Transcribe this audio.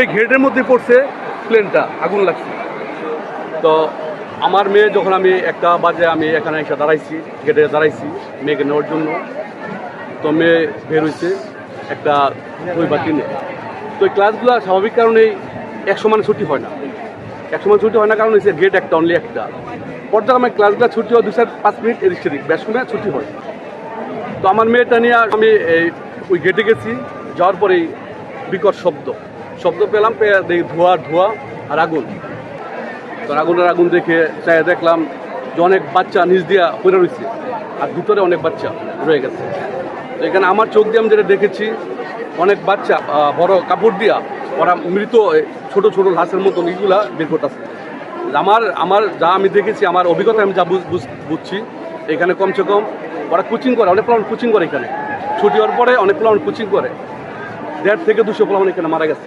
এই ঘেটের মধ্যে পড়ছে প্লেনটা, আগুন লাগছে। তো আমার মেয়ে যখন আমি একটা বাজে আমি এখানে এসে দাঁড়াইছি, গেটে দাঁড়াইছি, মেয়েকে নেওয়ার জন্য, তো মেয়ে বের হয়েছে একটা বই বা কিনে তো এই ক্লাসগুলো স্বাভাবিক কারণেই এক সমান ছুটি হয় না। এক সমান ছুটি হয় না কারণ হচ্ছে গেট একটা অনলি একটা। পর্যায়ক্রমে ক্লাসগুলো ছুটি হয় দু চার পাঁচ মিনিট এদিক সেদিক ব্যাস সময় ছুটি হয়। তো আমার মেয়েটা নিয়ে আমি এই, ওই গেটে গেছি, যাওয়ার পরেই বিকট শব্দ। শব্দ পেলাম দেখি ধোয়া ধোয়া, আর আগুন। তো আগুনের আগুন দেখে চাই দেখলাম যে অনেক বাচ্চা নিচ দিয়া পড়ে রয়েছে, আর ভিতরে অনেক বাচ্চা রয়ে গেছে। তো এখানে আমার চোখ দিয়ে আমি যেটা দেখেছি, অনেক বাচ্চা বড় কাপড় দিয়া ওরা মৃত ছোট ছোট লাশের মতন এইগুলা বের করতেছে। আমার আমার যা আমি দেখেছি, আমার অভিজ্ঞতা আমি যা বুঝ- বুঝ- বুঝছি, এখানে কমসে কম ওরা কোচিং করে, অনেক প্লান কোচিং করে এখানে। ছুটি হওয়ার পরে অনেক প্লান কোচিং করে। দেড় থেকে দুশো প্লান এখানে মারা গেছে।